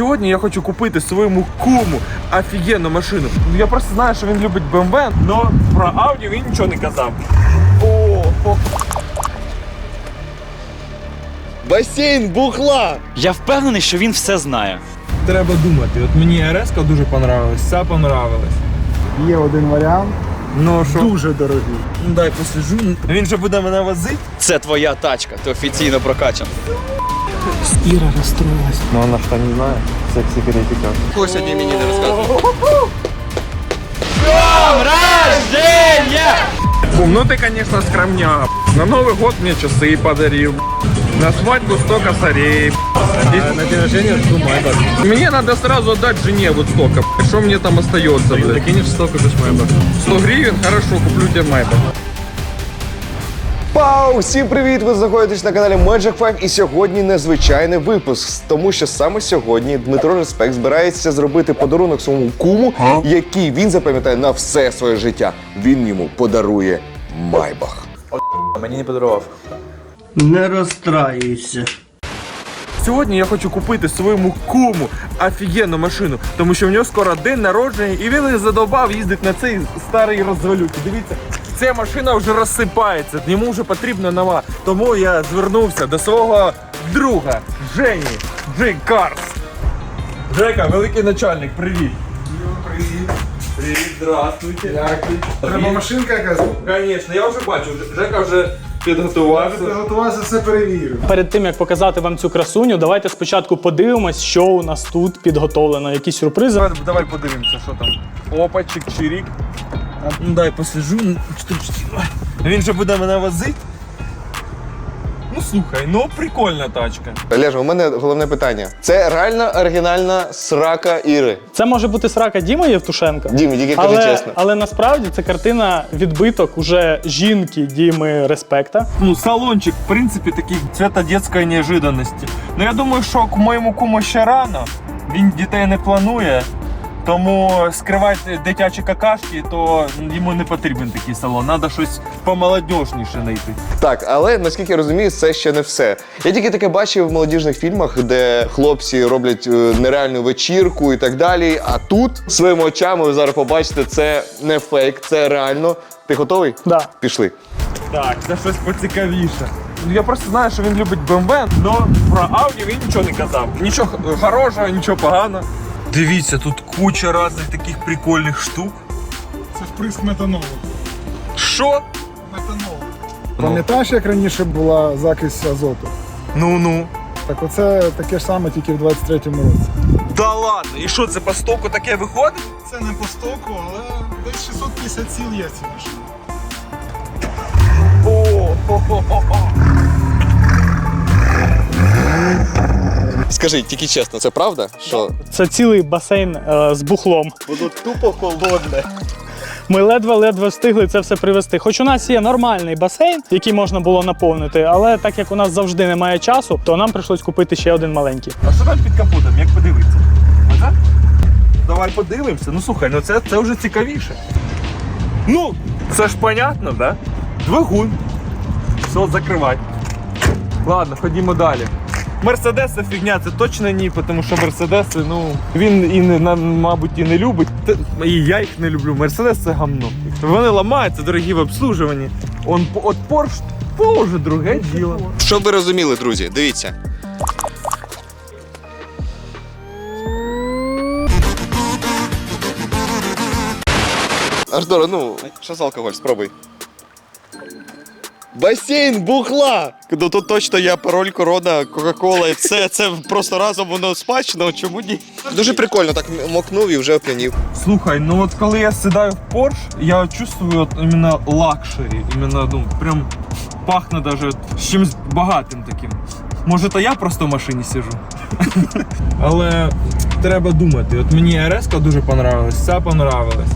Сьогодні я хочу купити своєму куму офігенну машину. Я просто знаю, що він любить BMW, але про Audi він нічого не казав. О, о. Басейн бухла! Я впевнений, що він все знає. Треба думати. От мені РС дуже понравилась, ця понравилась. Є один варіант, Ну що? дуже дорогий. Ну дай посижу. Він же буде мене возити. Це твоя тачка, ти офіційно прокачан. Іра розстроїлась. Ну вона ж не знає. Сексі сертифікат. Хто сьогодні мені не розказував? Кум, ну ты, конечно, скромняк. На Новый год мне часы подарил. На свадьбу 100 косарей. на день рождения жду майбах. Мне надо сразу отдать жене вот столько. Что мне там остается? Ты кинешь 100 купишь майбах. 100 гривен? Хорошо, куплю тебе майбах. Пау! Всім привіт! Ви знаходитесь на каналі Magic 5 і сьогодні незвичайний випуск, тому що саме сьогодні Дмитро Респект збирається зробити подарунок своєму куму, який він запам'ятає на все своє життя. Він йому подарує Майбах. Мені Не розстраюйся. Сьогодні я хочу купити своєму куму офігенну машину, тому що в нього скоро день народження, і він задовбав їздити на цей старий розвалюк. Дивіться, ця машина вже розсипається, йому вже потрібна нова. Тому я звернувся до свого друга Жені Джей Карс. Жека, великий начальник, привіт. Привіт. Привіт, здравствуйте. Треба машинка якась. Звісно, я вже бачу, Жека вже підготувався. Приготувався, все перевірив. Перед тим як показати вам цю красуню, давайте спочатку подивимось, що у нас тут підготовлено. Які сюрпризи. Давай, давай подивимося, що там. Опа, чик-чирік. Ну дай посижу. ну. Він же буде мене возити. Ну слухай, ну прикольна тачка. Олеже, у мене головне питання: це реальна оригінальна срака Іри. Це може бути срака Діма Євтушенка. Дімі, тільки кажи Але, чесно. але насправді це картина відбиток уже жінки Діми Респекта. Ну, салончик, в принципі, такий цвета дитячої неожиданності. Ну я думаю, що к моєму куму ще рано. Він дітей не планує. Тому скривати дитячі какашки, то йому не потрібен такий салон. Треба щось помолодежніше знайти. Так, але наскільки я розумію, це ще не все. Я тільки таке бачив в молодіжних фільмах, де хлопці роблять е, нереальну вечірку і так далі. А тут своїми очами ви зараз побачите, це не фейк, це реально. Ти готовий? Да. Пішли. Так, це щось поцікавіше. Ну, Я просто знаю, що він любить BMW, але про Audi він нічого не казав. Нічого хорошого, нічого поганого. Дивіться, тут куча різних таких прикольних штук. Це вприск метанолу. Що? Метанол. Пам'ятаєш, як раніше була закись азоту? Ну-ну. Так оце таке ж саме, тільки в 23-му році. Да ладно, і що це по стоку таке виходить? Це не по стоку, але десь 650 сіл є в цій машині. О, хо-хо-хо-хо. Скажи, тільки чесно, це правда? Що Це цілий басейн е, з бухлом. воно тупо холодне. Ми ледве-ледве встигли це все привезти. Хоч у нас є нормальний басейн, який можна було наповнити, але так як у нас завжди немає часу, то нам прийшлось купити ще один маленький. А що там під капотом, як подивитися? Оце? Давай подивимося. Ну слухай, ну це, це вже цікавіше. Ну, це ж понятно, да? Двигун. Все, закривай. Ладно, ходімо далі. Мерседес це фігня, це точно ні, тому що Мерседеси, ну, він і не, мабуть, і не любить. І я їх не люблю. Мерседес це гамно. Вони ламаються, дорогі в обслужуванні. Он, от Порш, то друге діло. Щоб ви розуміли, друзі, дивіться. Ардора, ну, що за алкоголь, спробуй. Басейн бухла! Ну тут точно є пароль, корона, Кока-Кола і все. Це просто разом воно смачно, чому ні? Дуже прикольно, так мокнув і вже оп'янів. Слухай, ну от коли я сідаю в Порш, я чувствую от іменно лакшері, іменно, ну, прям пахне даже з чимось багатим таким. Може, то я просто в машині сижу. Але треба думати. От мені РС дуже понравилась, ця понравилась.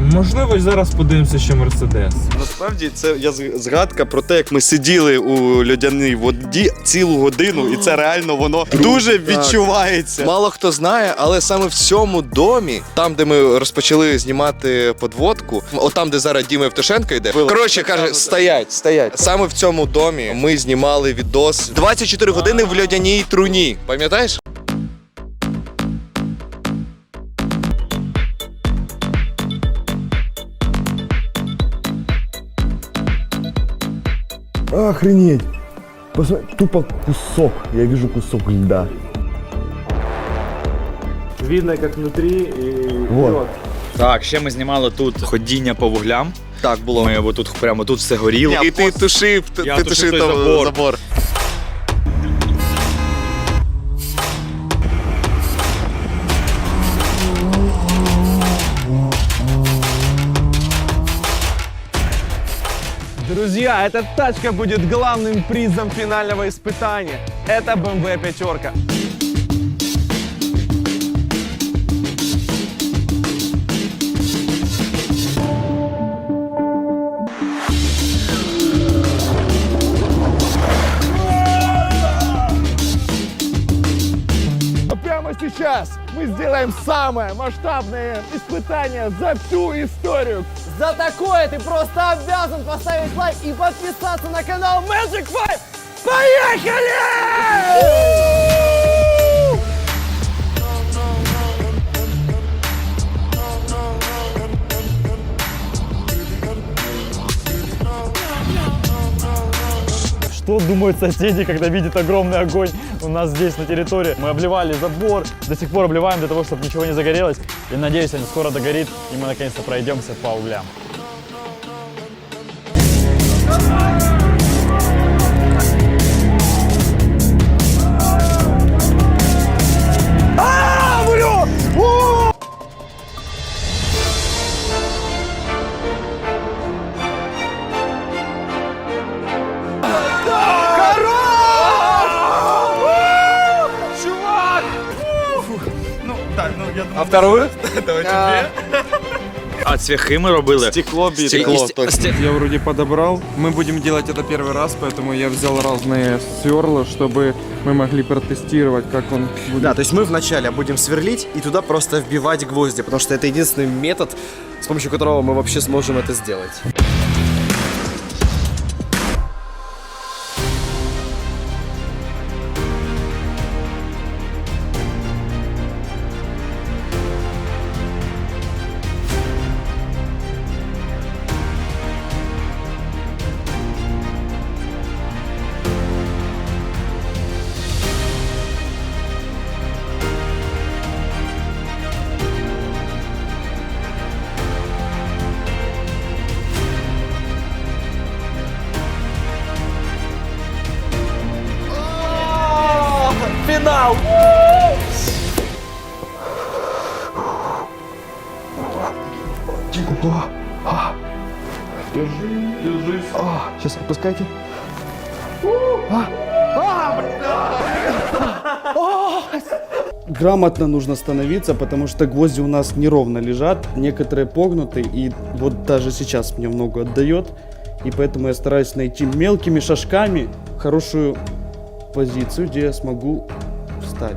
Можливо, зараз подивимося ще Мерседес. Насправді це я згадка про те, як ми сиділи у льодяній воді цілу годину, і це реально воно дуже відчувається. Мало хто знає, але саме в цьому домі, там, де ми розпочали знімати подводку, от там, де зараз Діма Євтушенко йде. Коротше, каже, стоять, стоять. Саме в цьому домі ми знімали відос 24 години в льодяній труні. Пам'ятаєш? Охренеть. Посмотри, тупо кусок. Я вижу кусок льда. Видно, как внутри и Вот. Так, ще ми знімали тут ходіння по вуглям. Так було. Ми бо тут прямо тут все горіло. І ти тушив, ти, Я тушив тушив той там забор. забор. Друзья, эта тачка будет главным призом финального испытания. Это BMW пятерка. Сейчас мы сделаем самое масштабное испытание за всю историю. За такое ты просто обязан поставить лайк и подписаться на канал Magic Five. Поехали! Что думают соседи, когда видят огромный огонь у нас здесь на территории? Мы обливали забор, до сих пор обливаем для того, чтобы ничего не загорелось. И надеюсь, он скоро догорит, и мы наконец-то пройдемся по углям. А вторую? А цвяхи ми робили. Стекло бітне. Стекло, Стекло, точно. Я вроде подобрал. Мы будем делать это первый раз, поэтому я взял разные сверла, чтобы мы могли протестировать, как он будет. Да, то есть мы вначале будем сверлить и туда просто вбивать гвозди, потому что это единственный метод, с помощью которого мы вообще сможем это сделать. Сейчас отпускайте. Грамотно нужно становиться, потому что гвозди у нас неровно лежат, некоторые погнуты, и вот даже сейчас мне много отдает, и поэтому я стараюсь найти мелкими шажками хорошую позицию, где я смогу встать.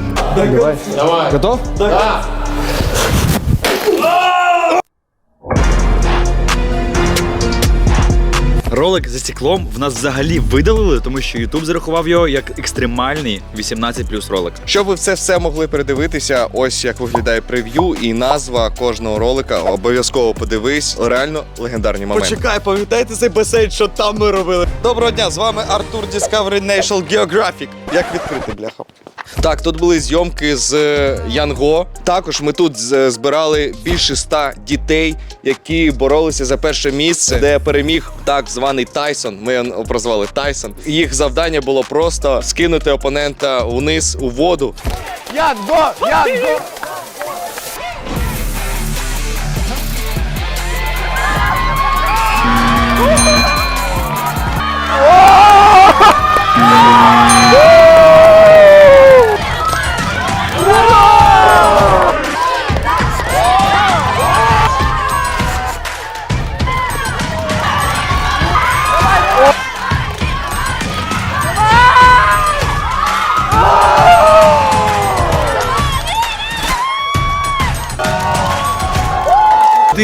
Готов? Ролик за стеклом в нас взагалі видалили, тому що YouTube зарахував його як екстремальний 18 ролик. Щоб ви це все могли передивитися, ось як виглядає прев'ю і назва кожного ролика. Обов'язково подивись. Реально легендарні моменти. Почекай, пам'ятаєте цей басейн, що там ми робили? Доброго дня, з вами Артур Discovery National Geographic. Як відкрити бляха? Так, тут були зйомки з е, Янго. Також ми тут збирали більше ста дітей, які боролися за перше місце, де переміг так званий Тайсон. Ми його прозвали Тайсон. Їх завдання було просто скинути опонента вниз у воду. Янго! Янго!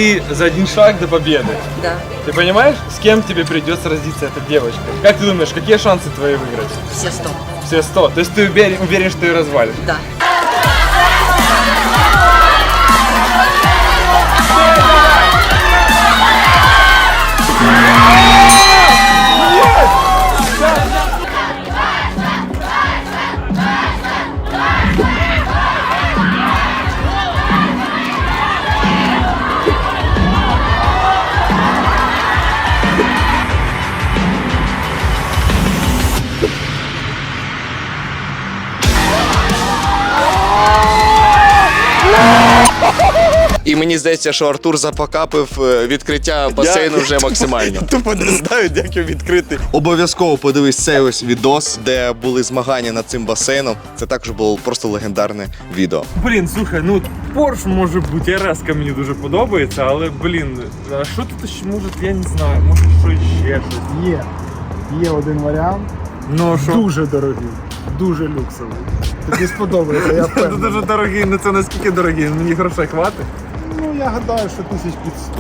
Ты за один шаг до победы. Да. Ты понимаешь, с кем тебе придется сразиться эта девочка? Как ты думаешь, какие шансы твои выиграть? Все сто. Все 100. То есть ты уверен, уверен что ты ее развалишь? Да. І мені здається, що Артур запокапив е, відкриття басейну вже максимально. Тупо не знаю, як його відкрити. Обов'язково подивись цей ось відос, де були змагання над цим басейном. Це також було просто легендарне відео. Блін, слухай, ну Порш може бути, РС мені дуже подобається, але блін, а що тут ще може, я не знаю, може що ще щось. Є. Є один варіант. Ну що? Дуже дорогий. Дуже люксовий. Тобі сподобається, я Це дуже дорогий, ну це наскільки дорогий, мені грошей хватить. Ну, я гадаю, що тисяч під 100.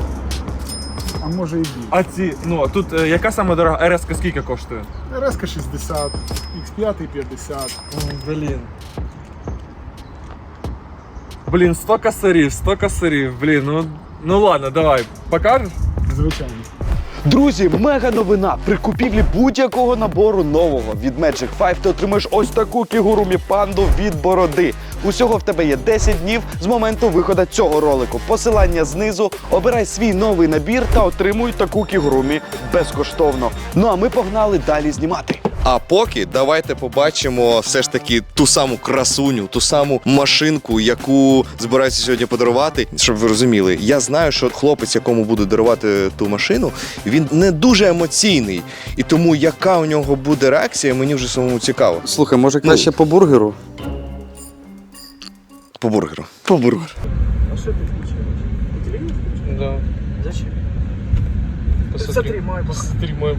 А може і більше. А ці, ну а тут е, яка саме дорога РС скільки коштує? РСК 60, X5 50. Блін. Блін, 100 косарів, 100 косарів, блін, ну, ну ладно, давай, покажеш? Звичайно. Друзі, мега новина! При купівлі будь-якого набору нового від Magic 5 ти отримаєш ось таку кігурумі панду від бороди. Усього в тебе є 10 днів з моменту виходу цього ролику. Посилання знизу. Обирай свій новий набір та отримуй таку кігурумі безкоштовно. Ну а ми погнали далі знімати. А поки давайте побачимо все ж таки ту саму красуню, ту саму машинку, яку збираються сьогодні подарувати. Щоб ви розуміли, я знаю, що хлопець, якому буду дарувати ту машину, він не дуже емоційний. І тому яка у нього буде реакція, мені вже самому цікаво. Слухай, може краще по бургеру? По бургеру. По бургеру. А Да. Зачем? Посмотри, посмотри мой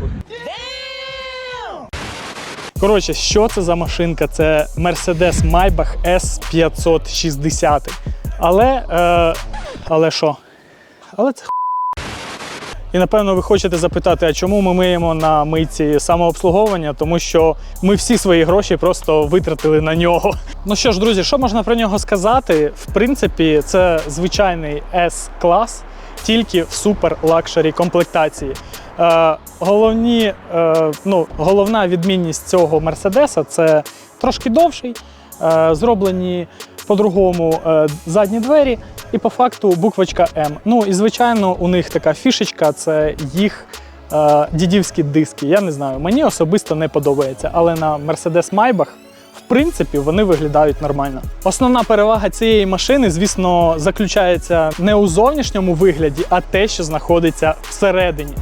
Коротше, що це за машинка? Це Mercedes Maybach S560. Але. Е, але що? Але це. І напевно ви хочете запитати, а чому ми миємо на мийці самообслуговування? Тому що ми всі свої гроші просто витратили на нього. Ну що ж, друзі, що можна про нього сказати? В принципі, це звичайний S-клас, тільки в супер лакшері комплектації. Е, головні, е, ну, головна відмінність цього Мерседеса це трошки довший, е, зроблені по-другому задні двері, і по факту буквочка М. Ну і звичайно, у них така фішечка це їх дідівські диски. Я не знаю, мені особисто не подобається, але на Mercedes Maybach в принципі, вони виглядають нормально. Основна перевага цієї машини, звісно, заключається не у зовнішньому вигляді, а те, що знаходиться всередині.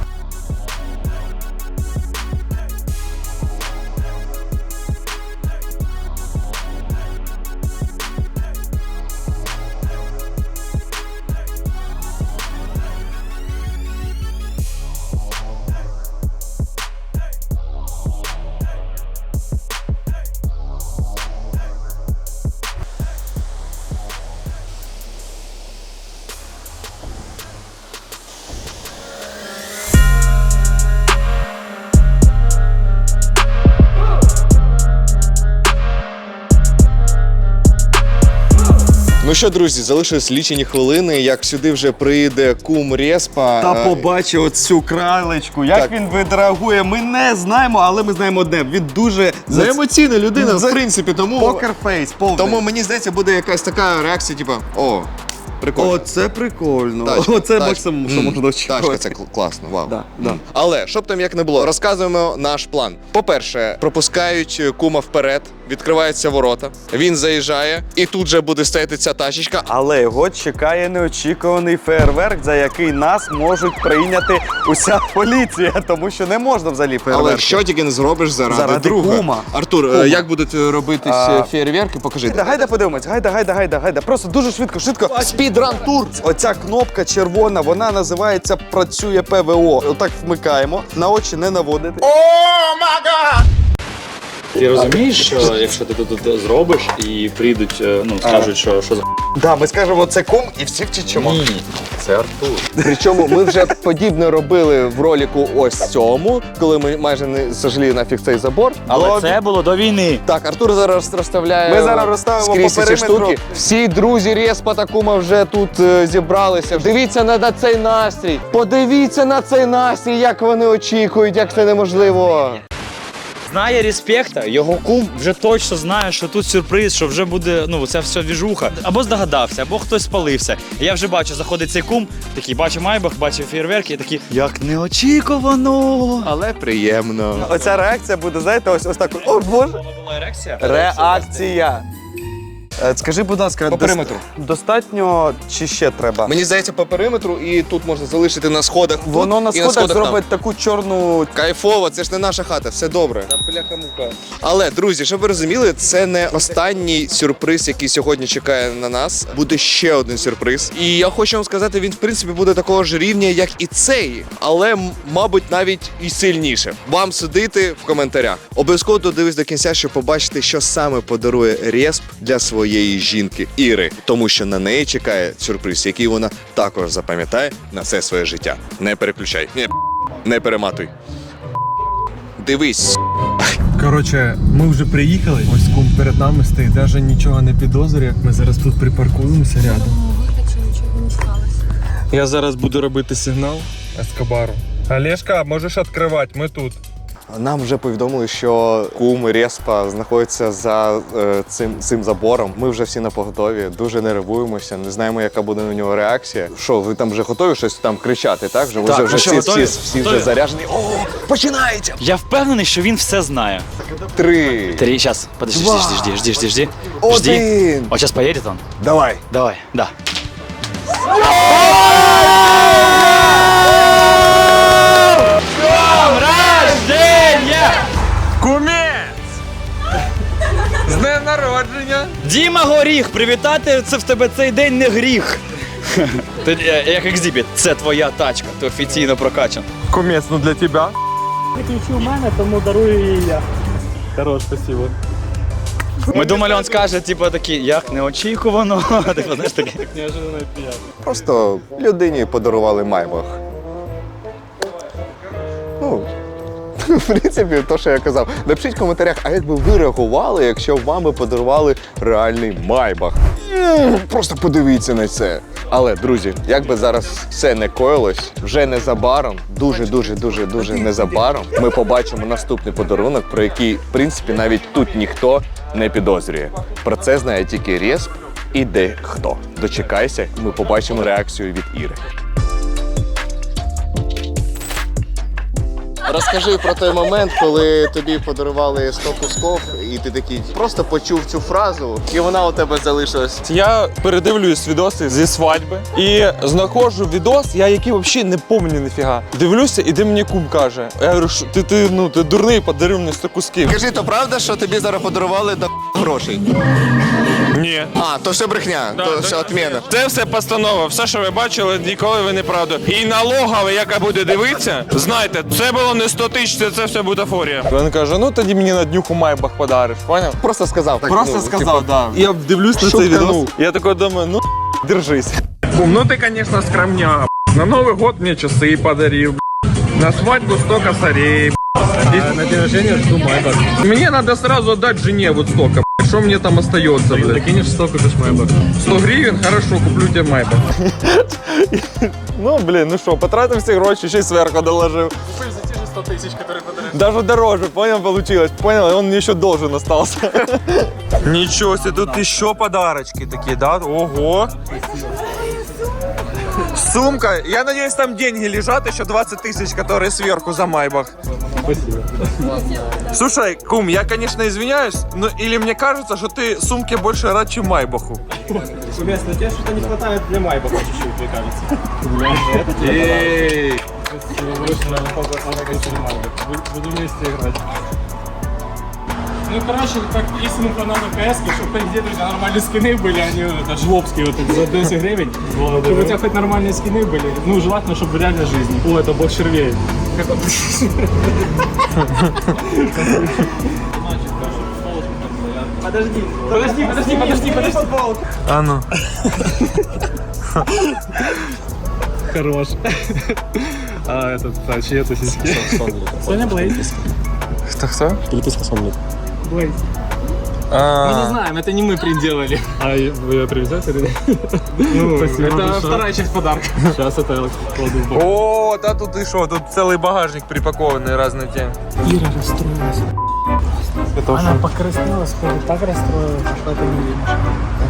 Що, друзі, залишились лічені хвилини, як сюди вже прийде кум Респа. Та Е, побачив оцю кралечку. Як Так. він відреагує, ми не знаємо, але ми знаємо одне. Він дуже За емоційна людина, За- в принципі, тому, покерфейс, повний. тому мені здається, буде якась така реакція, типу, о, прикольно. О, це прикольно. Тачка, Оце тачка. максимум, що М, можна очікувати. Тачка, це кл- класно, вау. Да, да. Але щоб там як не було, розказуємо наш план. По-перше, пропускають е, кума вперед, відкриваються ворота. Він заїжджає, і тут же буде стояти ця тачечка. Але його чекає неочікуваний фейерверк, за який нас можуть прийняти уся поліція, тому що не можна взагалі фейерверки. Але що тільки не зробиш заради, Заради друга. кума. Артур, е, Кума. як будуть е, робитись А, е, фейерверки? Покажи. Гайда, гайда подивимось, гайда, гайда, гайда, гайда. Просто дуже швидко, швидко. Спідран тур. Оця кнопка червона, вона називається Працює ПВО. Отак вмикаємо, на очі не наводити. Ти розумієш, що якщо ти тут зробиш і прийдуть, е, ну скажуть, що що за Да, ми скажемо, це кум і всі втічемо. ні, це Артур. Причому ми вже подібне робили в роліку ось цьому, коли ми майже не сожгли нафіг цей забор. Але це було до війни. Так, Артур зараз розставляє. Ми зараз розставимо скрізь по ці периметру. штуки. Всі друзі Респа та кума вже тут е, зібралися. Дивіться на, на цей настрій. Подивіться на цей настрій, як вони очікують, як це неможливо. Знає респекта, його кум вже точно знає, що тут сюрприз, що вже буде ну це все віжуха. Або здогадався, або хтось спалився. Я вже бачу, заходить цей кум, такий бачив майбах, бачив фейерверки, і такий, як неочікувано. Але приємно. Оця реакція буде, знаєте, ось ось так. О боже. Була ерекція? Реакція. Е, Скажи, будь ласка, По дос- периметру. достатньо чи ще треба? Мені здається, по периметру, і тут можна залишити на сходах. тут, Воно на і сходах там. зробить таку чорну. Кайфово, це ж не наша хата, все добре. Але друзі, щоб ви розуміли, це не останній сюрприз, який сьогодні чекає на нас. Буде ще один сюрприз. І я хочу вам сказати, він в принципі буде такого ж рівня, як і цей, але м- мабуть навіть і сильніше. Вам судити в коментарях. Обов'язково додивись до кінця, щоб побачити, що саме подарує Респ для своєї жінки Іри, тому що на неї чекає сюрприз, який вона також запам'ятає на все своє життя. Не переключай, Ні, не перематуй. Дивись. Коротше, ми вже приїхали. Ось кум перед нами стоїть, навіть нічого не підозрює. Ми зараз тут припаркуємося рядом. Я зараз буду робити сигнал Ескобару. Олешка, можеш відкривати, ми тут. Нам вже повідомили, що кум Респа знаходяться за е, цим, цим забором. Ми вже всі на поготові, дуже нервуємося, не знаємо, яка буде на нього реакція. Що, ви там вже готові щось там кричати, так? Вже, Так, вже, ну вже що, всі, готові? всі, всі Готові? вже заряжені. О, починається! Я впевнений, що він все знає. Три, Три, сейчас, подожди, Два. жди, жди, жди, жди, жди. Жди. один. Вот сейчас поедет он. Давай. Давай, да. З днем народження! Діма Горіх, привітати це в тебе цей день не гріх. Ти, е, як екзибіт, це твоя тачка, ти офіційно прокачан. Кумець, ну для тебе. Ключі у мене, тому дарую її я. Хорош, спасибо. Ми думали, він скаже, типу, такий, як неочікувано. Типу, знаєш, такий. Неожиданно і приємно. Просто людині подарували майбах. В принципі, то, що я казав. Напишіть в коментарях, а як би ви реагували, якщо вам би подарували реальний майбах? Просто подивіться на це. Але, друзі, як би зараз все не коїлось, вже незабаром, дуже, дуже, дуже, незабаром, ми побачимо наступний подарунок, про який, в принципі, навіть тут ніхто не підозрює. Про це знає тільки Респ і дехто. Дочекайся, ми побачимо реакцію від Іри. Розкажи про той момент, коли тобі подарували 100 кусков, і ти такий просто почув цю фразу, і вона у тебе залишилась. Я передивлюсь відоси зі свадьби і знаходжу відос, я який взагалі не пам'ятаю ніфіга. Дивлюся, і де мені кум каже. Я говорю, що ти, ти, ну, ти дурний, подарив мені 100 кусків. Кажи, то правда, що тобі зараз подарували до грошей? Ні. А, то все брехня, то все отмена. Це все постанова. Все, що ви бачили, ніколи ви не правду. І налогова, яка буде дивитися, знайте, це було не 100 тисяч, це, це все бутафорія. Він каже: ну тоді мені на днюху майбах подариш, поняв? Просто сказав. Так, Просто ну, сказав, типу, да. Я дивлюсь на цей Шутканув. відос. Я такой думаю, ну держись. Кум, ну ты, конечно, скромняк. На Новый год мне часы подарил. На свадьбу 100 косарей. на день рождения жду майбах. Мне надо сразу отдать жене вот столько. Что мне там остается, блядь? Кинешь 100, купишь майбах. 100 гривен, хорошо, куплю тебе майбах. ну, блин, ну что, потратим все гроши, еще и сверху доложил. Купишь за те же 100 тысяч, которые потратили Даже дороже, понял, получилось. Понял, он мне еще должен остался. Ничего себе, тут еще подарочки такие, да? Ого! Сумка. Я надеюсь, там деньги лежат, еще 20 тысяч, которые сверху за майбах. Спасибо. Слушай, кум, я, конечно, извиняюсь, но или мне кажется, что ты сумке больше рад, чем майбаху. Кумец, но тебе что-то не хватает для майбаха чуть-чуть, мне кажется. Эй! Буду вместе играть. Ну, короче, как истинным фанатам КС, чтобы где друзья нормальные скины были, они это жлобские вот эти за 10 гривен. Чтобы у тебя хоть нормальные скины были. Ну, желательно, чтобы в реальной жизни. О, это бог червей. Как он- Подожди, подожди, подожди, подожди, подожди. А ну. Хорош. А этот, а чьи это сиськи? Соня Блейд. Кто кто? Блейд. Мы не знаем, это не мы приделали. А вы ее привезете или Ну, это вторая часть подарка. Сейчас это я кладу в бок. О, та тут і що? Тут цілий багажник припакований різні тем. Ира расстроилась. Она покраснелась, ходит так расстроилась, что это не видно.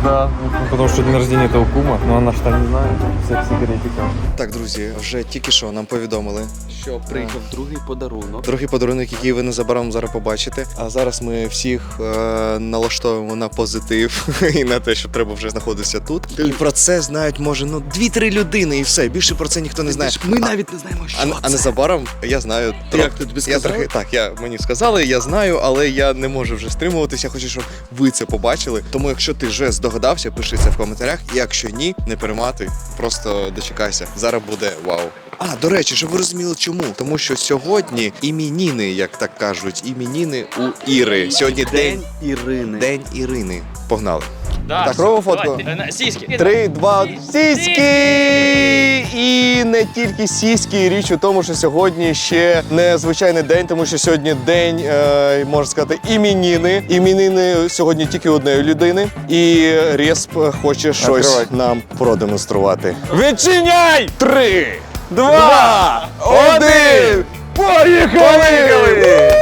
Да, потому что день рождения этого кума, но она ж там не знает, всех секретиков. Так, друзі, вже тільки що нам повідомили, що приїхав другий подарунок. Другий подарунок, який ви незабаром зараз побачите. А зараз ми всіх е, налаштовуємо на позитив і на те, що треба вже знаходитися тут. І про це знають, може, ну дві-три людини, і все. Більше про це ніхто не знає. Ми навіть не знаємо, що а, а незабаром я знаю. Як ти тобі я сказали? трохи так, я мені сказали, я знаю, але я не можу вже стримуватися. Хочу, щоб ви це побачили. Тому, якщо ти вже здогадався, пиши це в коментарях. Якщо ні, не перемати. просто дочекайся. Зараз буде вау. А, до речі, щоб ви розуміли чому? Тому що сьогодні іменіни, як так кажуть, іменіни у Іри. Сьогодні день Ірини. День Ірини. Погнали. Да, Так, робимо фотку? давай, на- Сіськи. Три, два, сіськи! І не тільки сіськи. Річ у тому, що сьогодні ще не звичайний день, тому що сьогодні день, е, можна сказати, іменіни. Іменини сьогодні тільки одної людини. І Респ хоче щось нам продемонструвати. Відчиняй! Три, два, один! Поїхали!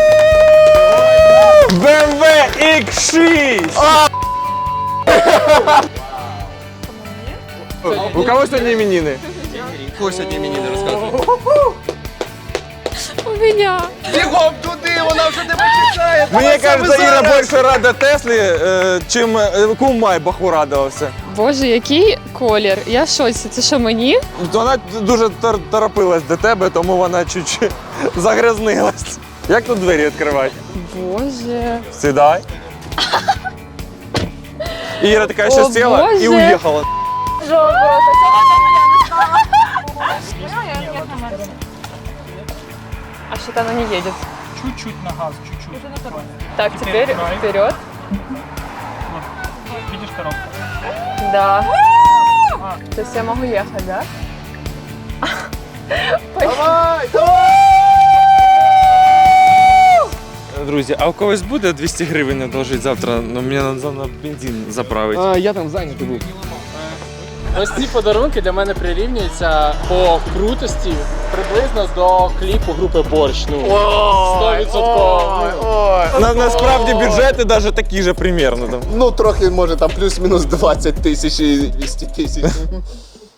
BMW X6! У кого сьогодні именины? У меня. Бігом туди, вона вже тебе чекає. Мне кажется, Ира больше рада Тесле, э, чем э, кум Майбаху радувався. Боже, який колір. Я в шоці. Це що мені? Вона дуже тор- торопилась до тебе, тому вона чуть-чуть загрязнилась. Як тут двері відкривати? Боже. Сідай. Іра така ще О, сіла і Боже. уїхала. А что-то она не едет. Чуть-чуть на газ, чуть-чуть. Так, теперь давай. вперед. Видишь коробку? Да. То есть я могу ехать, да? Друзі, а у когось буде 200 гривень одолжити завтра? Ну, мені треба на бензин заправити. я там зайнятий був. Ось ці подарунки для мене прирівнюються по крутості приблизно до кліпу групи Борщ. Ну, 100%. На, насправді бюджети навіть такі ж примерно. Там. Ну, трохи, може, там плюс-мінус 20 тисяч і 200 тисяч.